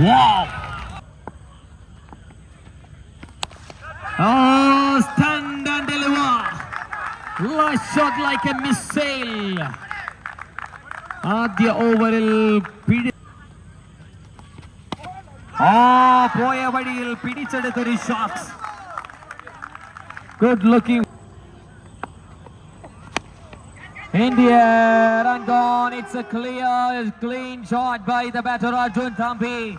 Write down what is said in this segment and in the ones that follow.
Wow! Oh, stand and deliver. Last shot like a missile. ആദ്യ ഓവറിൽ പിടി ആ പോയ വഴിയിൽ പിടിച്ചെടുത്തൊരു shot good looking India run gone. It's a clear, clean shot by the batter Arjun Thampi.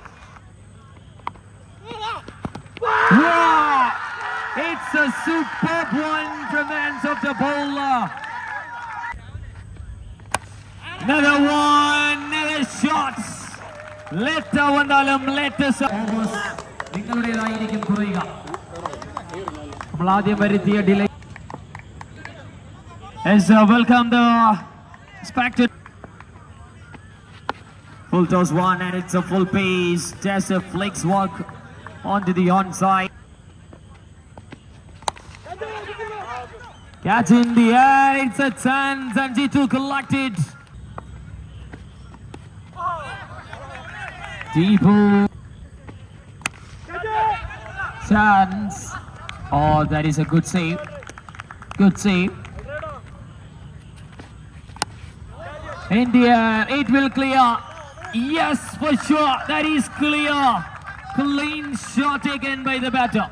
Wow! It's a superb one from the hands of the bowler. Another one, another shot. Letter വന്നാലും latest നിങ്ങളുടേതായിരിക്കും കുറയുക നമ്മൾ ആദ്യം വരുത്തിയ delay as uh, welcome the spectator. Full toss one and it's a full pace. A flicks walk onto the onside. Catch in the air, it's a chance and G2 collected. Deepu. Chance. Oh, that is a good save. Good save. India, it will clear. Yes, for sure. That is clear. Clean shot taken by the batter.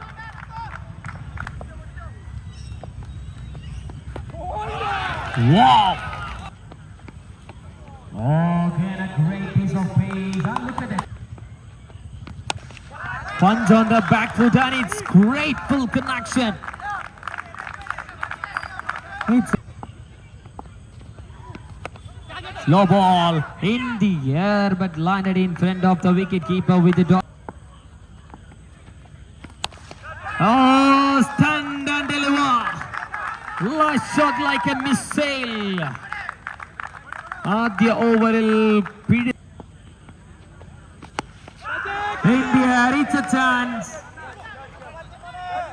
Wow. Again, a great piece of pace. And ah, look at that. Punch on the back foot and it's great full connection. It's Slow ball in the air but landed in front of the wicket keeper with the dot. Oh, stand and deliver. Last shot like a missile. ആദ്യ ഓവറിൽ പിടി India, it's a chance.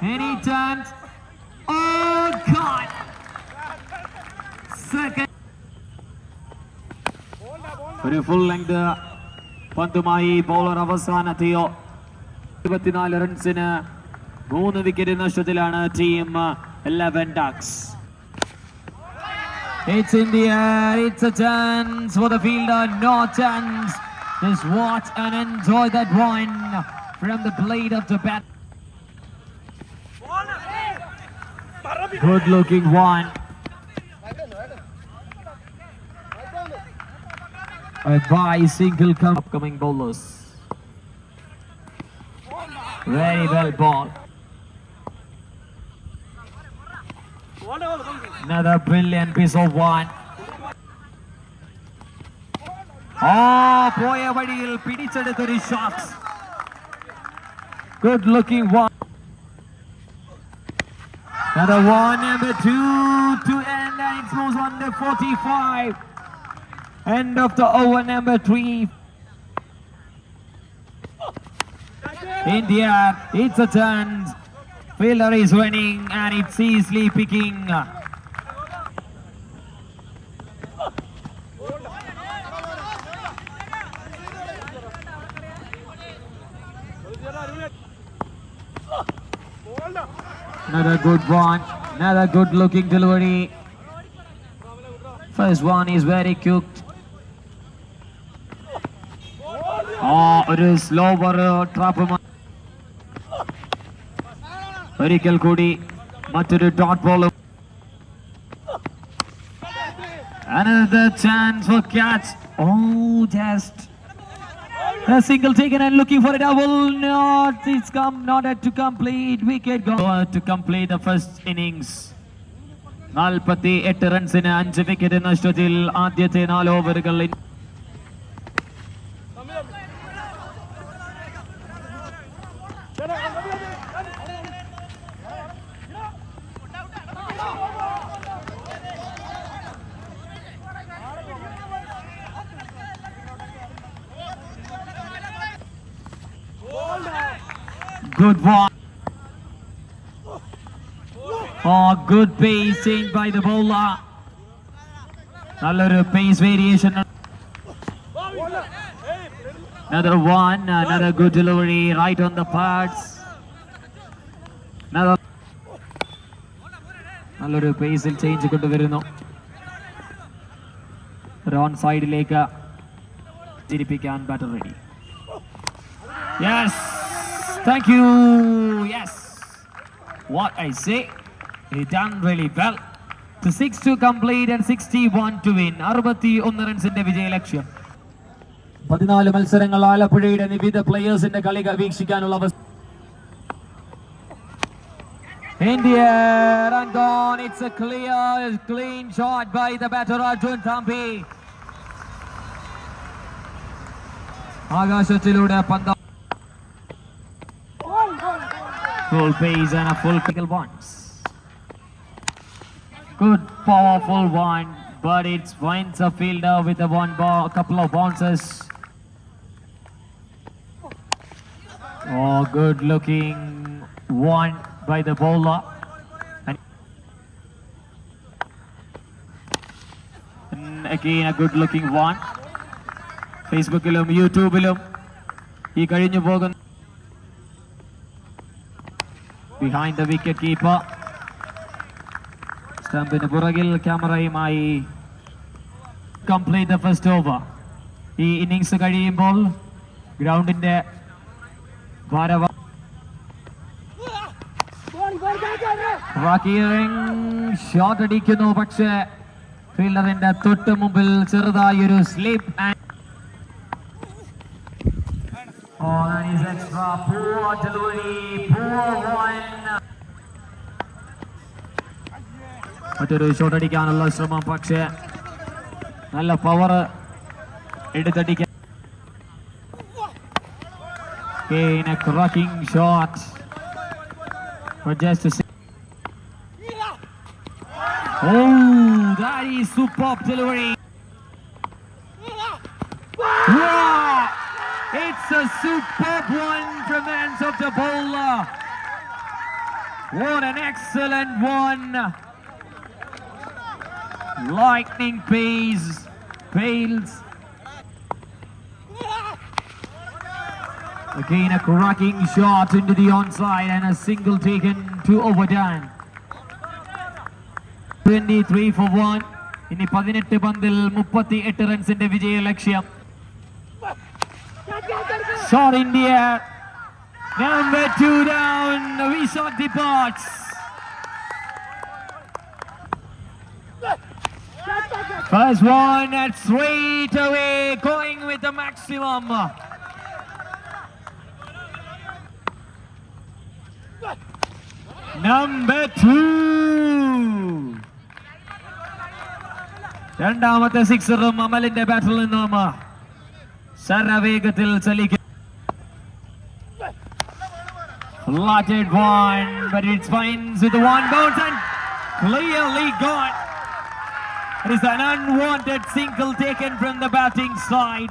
Any chance? Oh God! Second. ഒരു full length പന്തുമായി bowler അവസാനത്തെയോ ഇരുപത്തിനാല് റൺസിന് മൂന്ന് wicket നഷ്ടത്തിലാണ് team Eleven ducts It's in the air, it's a chance for the fielder, no chance. Just watch and enjoy that one from the blade of the bat. Good looking one. by single come upcoming bowlers. Very well ball. Another brilliant piece of one. ആ പോയ വഴിയിൽ പിടിച്ചെടുത്തൊരു shot good looking one Another one, number two to end, and it moves on to 45. End of the over, number three. India, it's a chance. Fielder is winning, and it's easily picking. Another good one. Another good looking delivery. First one is very cooked. ഒരു slower trap ഒരിക്കൽ കൂടി മറ്റൊരു dot ബോളും Another chance for catch. Oh, just a single taken and looking for a double. Not it's come not at to complete. Wicket gone to complete the first innings. നാൽപ്പത്തി എട്ട് റൺസിന് അഞ്ച് wicket നഷ്ടത്തിൽ ആദ്യത്തെ നാല് ഓവറുകളിൽ Good one. Oh, good pace changed by the bowler. നല്ലൊരു pace variation Another one, another good delivery right on the pads. Another നല്ലൊരു പേസിൽ ചേഞ്ച് കൊണ്ടുവരുന്നു റോൺ സൈഡിലേക്ക് തിരിപ്പിക്കാൻ batter ready yes Thank you. Yes. What I say. he done really well to 6 to complete and 61 to win അറുപത്തി ഒന്ന് റൺസിന്റെ വിജയലക്ഷ്യം പതിനാല് മത്സരങ്ങൾ ആലപ്പുഴയുടെ വിവിധ പ്ലെയേഴ്സിന്റെ കളി വീക്ഷിക്കാനുള്ള India and gone. It's a clear, clean shot by the batter Arjun Thampi. ആകാശത്തിലൂടെ പന്ത full pace and a full kickle once. Good powerful one, but it finds a fielder with a one ball, a couple of bounces. Oh, good looking one by the bowler. And and again a good looking one. ഫേസ്ബുക്കിലും യൂട്യൂബിലും ഈ കഴിഞ്ഞു പോകുന്ന behind the wicket keeper സ്റ്റംപിന് പുറകിൽ ക്യാമറയുമായി complete the first over ഈ innings കഴിയുമ്പോൾ ഗ്രൗണ്ടിന്റെ ഭാരവ ഷോട്ട് അടിക്കുന്നു പക്ഷേ ഫീൽഡറിന്റെ തൊട്ട് മുമ്പിൽ ചെറുതായി ഒരു slip Oh, is extra. Poor delivery. Poor one. മറ്റൊരു ഷോട്ട് അടിക്കാനുള്ള ശ്രമം പക്ഷേ നല്ല പവർ എടുത്തടിക്കാൻ Again, a cracking shot. But just to say. Oh, that is superb delivery. It's a superb one from the hands of the bowler. What an excellent one. Lightning pace, pails. Again, a cracking shot into the onside and a single taken to overdone. 23 for 1. ഇനി പതിനെട്ട് പന്തിൽ മുപ്പത്തി എട്ട് റൺസിന്റെ വിജയ ലക്ഷ്യം Shot in the air. Number two down. We shot departs. First one and straight away going with the maximum. Number two. രണ്ടാമത്തെ സിക്സറും അമലിന്റെ ബാറ്റിൽ നിന്നും ശരവേഗത്തിൽ ചലിക്കും Flatted one, but it finds with the one bounce and clearly gone. It is an unwanted single taken from the batting side.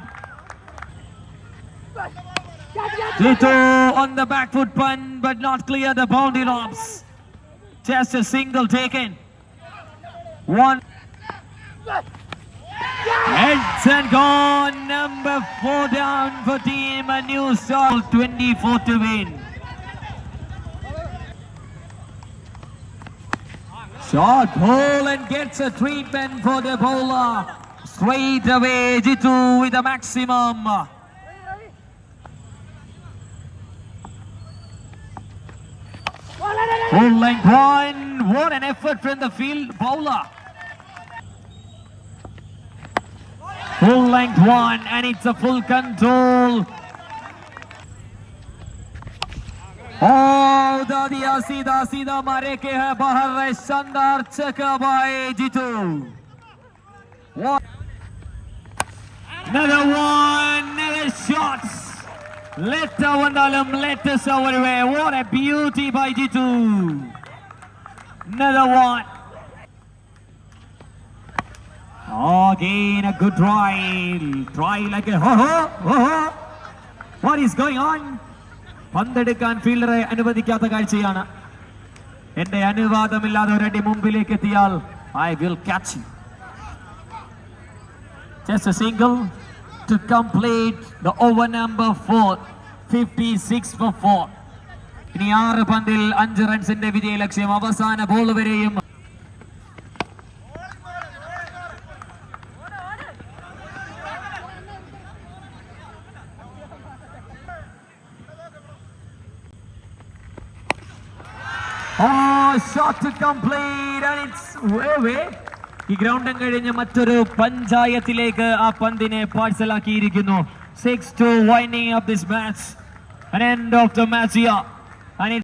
Tito on the back foot pun, but not clear the boundary lobs. Just a single taken. One. Heads and gone. Number four down for team. A new start. 24 to win. Short pull and gets a treatment for the bowler. Straight away, Jitu with a maximum. Full length one. What an effort from the field bowler. Full length one, and it's a full control. Oh, दादिया सीधा सीधा मारे के है बाहर है शानदार चका bye Jitu What? Another one, another shots. Let the Vandalam let us our way. What a beauty by Jitu. Another one. Again, a good try. Try like a ho ho ho ho. What is going on? പന്തെടുക്കാൻ ഫീൽഡറെ അനുവദിക്കാത്ത കാഴ്ചയാണ്. എന്റെ അനുവാദമില്ലാതെ ഒരടി മുമ്പിലേക്ക് എത്തിയാൽ I will catch just a single to complete the over number 4 56 for 4 ഇനി ആറ് പന്തിൽ അഞ്ച് റൺസിന്റെ വിജയ ലക്ഷ്യം അവസാന ബോൾ വരെയും Oh, shot to complete and it's way away. ഈ ഗ്രൗണ്ടും കഴിഞ്ഞ് മറ്റൊരു പഞ്ചായത്തിലേക്ക് ആ പന്തിനെ പാഴ്സലാക്കിയിരിക്കുന്നു. Six to winning of this match end of the match here